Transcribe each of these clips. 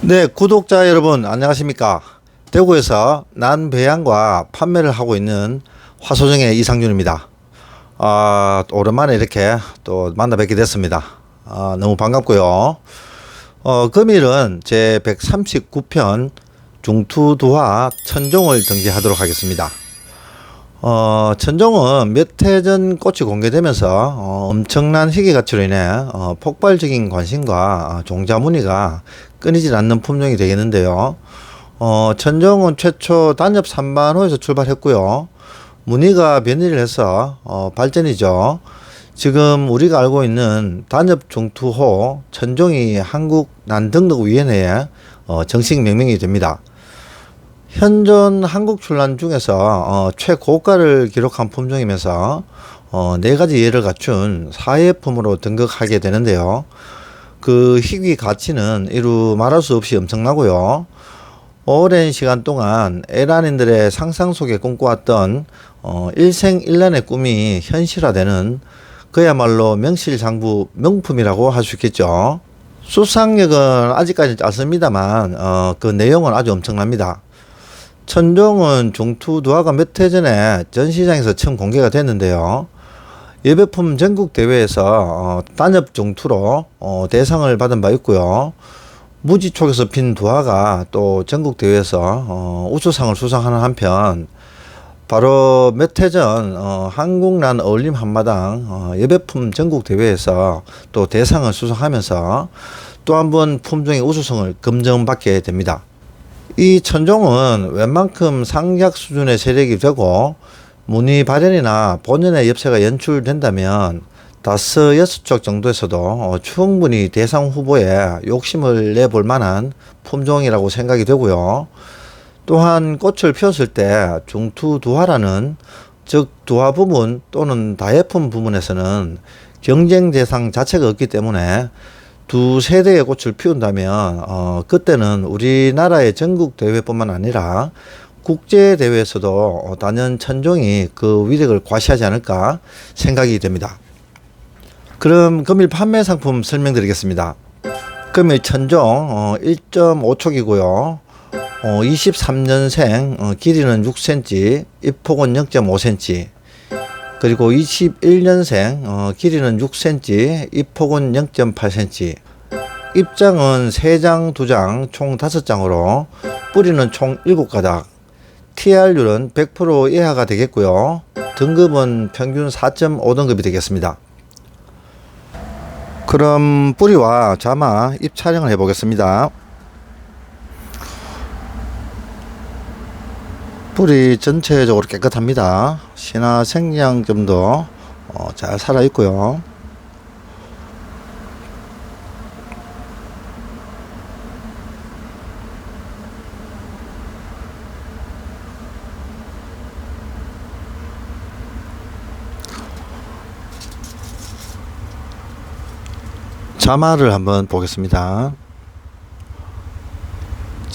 네, 구독자 여러분 안녕하십니까? 대구에서 난배양과 판매를 하고 있는 화소정의 이상준입니다. 아, 또 오랜만에 이렇게 또 만나 뵙게 됐습니다. 아, 너무 반갑고요. 어, 금일은 제 139편 중투도화 천종을 등재하도록 하겠습니다. 어, 천종은 몇 해 전 꽃이 공개되면서 어, 엄청난 희귀 가치로 인해 어, 폭발적인 관심과 어, 종자 문의가 끊이질 않는 품종이 되겠는데요. 어, 천종은 최초 단엽 3반호에서 출발했고요. 문의가 변이를 해서 어, 발전이죠. 지금 우리가 알고 있는 단엽 중투호 천종이 한국 난등록위원회에 어, 정식 명명이 됩니다. 현존 한국 출란 중에서 어, 최고가를 기록한 품종이면서 어, 네 가지 예를 갖춘 사예품으로 등극하게 되는데요. 그 희귀 가치는 이루 말할 수 없이 엄청나고요. 오랜 시간 동안 에란인들의 상상 속에 꿈꿔왔던 어, 일생일란의 꿈이 현실화되는 그야말로 명실상부 명품이라고 할 수 있겠죠. 수상력은 아직까지 짧습니다만 어, 그 내용은 아주 엄청납니다. 천종은 중투두화가 몇 해 전에 전시장에서 처음 공개가 됐는데요. 예배품 전국 대회에서 어, 단엽 중투로 어, 대상을 받은 바 있고요. 무지 쪽에서 핀 두화가 또 전국 대회에서 어, 우수상을 수상하는 한편 바로 몇 해전 어, 한국난 어울림 한마당 어, 예배품 전국 대회에서 또 대상을 수상하면서 또 한 번 품종의 우수성을 검증받게 됩니다. 이 천종은 웬만큼 상약 수준의 세력이 되고 문의 발현이나 본연의 엽세가 연출된다면 다섯 여섯 쪽 정도에서도 어, 충분히 대상 후보에 욕심을 내볼 만한 품종이라고 생각이 되고요. 또한 꽃을 피웠을 때 중투 두화라는 즉 두화 부분 또는 다예품 부분에서는 경쟁 대상 자체가 없기 때문에 두 세대의 꽃을 피운다면 어, 그때는 우리나라의 전국 대회뿐만 아니라 국제 대회에서도 어, 단연 천종이 그 위력을 과시하지 않을까 생각이 됩니다. 그럼 금일 판매 상품 설명드리겠습니다. 금일 천종 어, 1.5촉이고요. 어, 23년생 어, 길이는 6cm, 입폭은 0.5cm. 그리고 21년생 어, 길이는 6cm, 입폭은 0.8cm. 입장은 3장, 2장, 총 5장으로 뿌리는 총 7가닥. TR율은 100% 이하가 되겠고요. 등급은 평균 4.5등급이 되겠습니다. 그럼 뿌리와 자마 입 촬영을 해 보겠습니다. 뿌리 전체적으로 깨끗합니다. 신화 생장점도 어, 잘 살아 있고요. 자마를 한번 보겠습니다.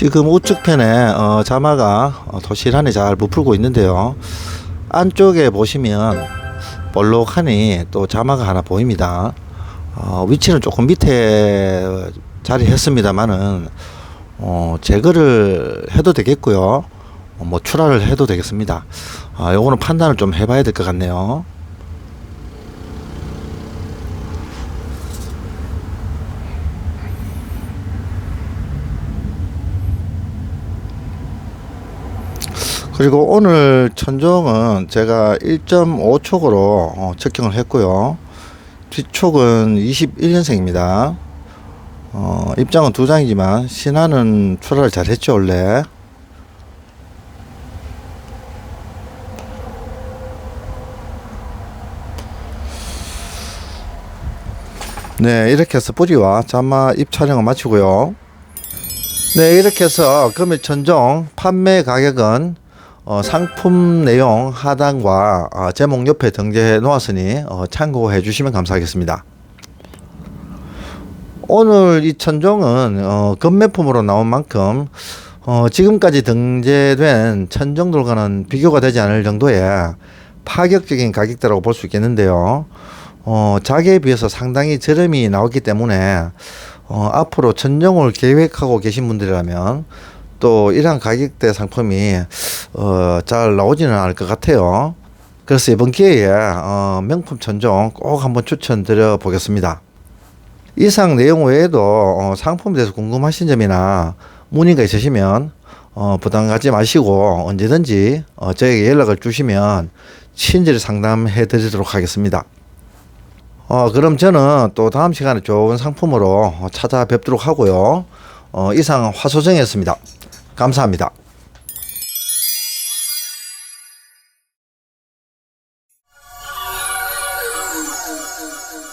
지금 우측 편에 어, 자마가 어, 도실하니 잘 부풀고 있는데요. 안쪽에 보시면 볼록하니 또 자마가 하나 보입니다. 어, 위치는 조금 밑에 자리했습니다만은 어, 제거를 해도 되겠고요. 어, 뭐 출하를 해도 되겠습니다. 아, 요거는 판단을 좀 해봐야 될 것 같네요. 그리고 오늘 천종은 제가 1.5촉으로 어, 측정을 했고요. 뒤촉은 21년생입니다. 어, 입장은 두 장이지만 신화는 출하를 잘 했죠 원래. 네 이렇게 해서 뿌리와 자마 입 촬영을 마치고요. 네 이렇게 해서 금일 천종 판매 가격은 어, 상품 내용 하단과 어, 제목 옆에 등재해 놓았으니 어, 참고해 주시면 감사하겠습니다. 오늘 이 천종은 어, 금매품으로 나온 만큼 어, 지금까지 등재된 천종들과는 비교가 되지 않을 정도의 파격적인 가격대라고 볼 수 있겠는데요. 어, 자기에 비해서 상당히 저렴이 나왔기 때문에 어, 앞으로 천정을 계획하고 계신 분들이라면 또 이러한 가격대 상품이 어, 잘 나오지는 않을 것 같아요. 그래서 이번 기회에 어, 명품 천정 꼭 한번 추천드려 보겠습니다. 이상 내용 외에도 어, 상품에 대해서 궁금하신 점이나 문의가 있으시면 어, 부담 갖지 마시고 언제든지 어, 저에게 연락을 주시면 친절히 상담해 드리도록 하겠습니다. 어, 그럼 저는 또 다음 시간에 좋은 상품으로 찾아뵙도록 하고요. 어, 이상 화소정이었습니다. 감사합니다.